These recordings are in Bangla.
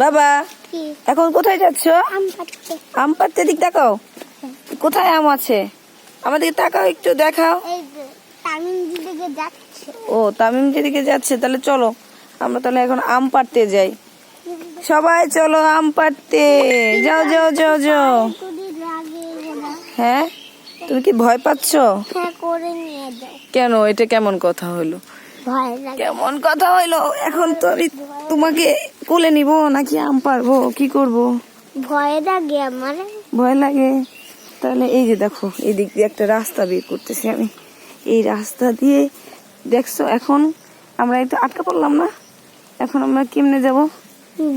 বাবা এখন কোথায় যাচ্ছ? আম পাড়তে। দিক দেখাও কোথায় আম আছে? আমাদেরকে তাকাও একটু দেখাও। ও তামিম যেদিকে যাচ্ছে তাহলে চলো। আমরা তাহলে এখন আম পাড়তে যাই। সবাই চলো আম পাড়তে। যাও যাও যাও যাও। হ্যাঁ? তুমি কি ভয় পাচ্ছ? হ্যাঁ কেন? এটা কেমন কথা হলো? লাগে। কেমন কথা হইল এখন তো আমি তোমাকে কোলে নিব নাকি আম পারব? কি করব? ভয় লাগে আমার। ভয় লাগে? তাহলে এই যে দেখো এই দিক দিয়ে একটা রাস্তা বের করতেছি আমি। এই রাস্তা দিয়ে দেখছ এখন আমরা একটু আটকা পড়লাম না? এখন আমরা কেমনে যাব?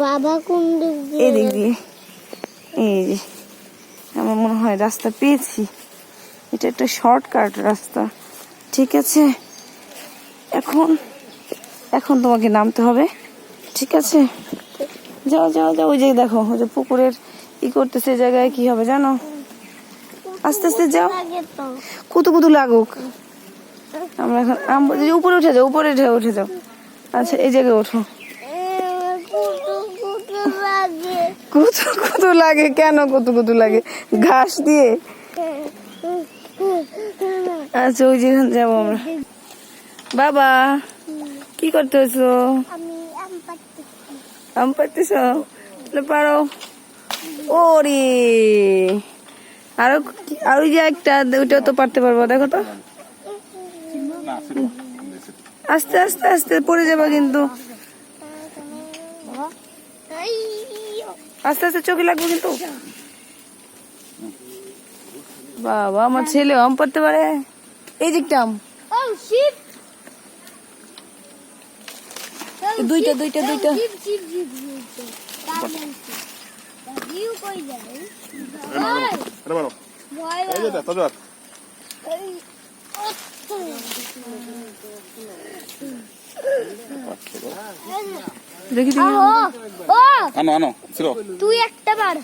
বাবা কোন দিক এই দিয়ে দিক দিয়ে। এই যে আমার মনে হয় রাস্তা পেয়েছি। এটা একটা শর্টকাট রাস্তা। ঠিক আছে? এখন এখন তোমাকে নামতে হবে। ঠিক আছে? যাও যাও যাও, ওই যে দেখো, ওই যে পুকুরের ই করতেছে জায়গায়, কি হবে জানো? আস্তে আস্তে যাও। কুতু কুতু লাগুক। আমরা এখন, আম- উপরে উঠে যাও, উপরে উঠে উঠে যাও। আচ্ছা এই জায়গায় ওঠো। কুতু কুতু লাগে, কেন কুতু কুতু লাগে? ঘাস দিয়ে? আচ্ছা ওই যেখানে যাব আমরা। বাবা, কি করতেছো? আম পারতেছ? পারো। ওরে! আরও আর যে একটা, ওইটাও তো পারতে পারব, দেখো তো। আস্তে আস্তে আস্তে পড়ে যাবে কিন্তু। আস্তে আস্তে চোখে লাগবে কিন্তু। বাবা, আমার ছেলে আম পারতে পারে। এই দিকটা আম। দুইটা দুইটা দুইটা। দেখ আনো আনো তুই একটা বার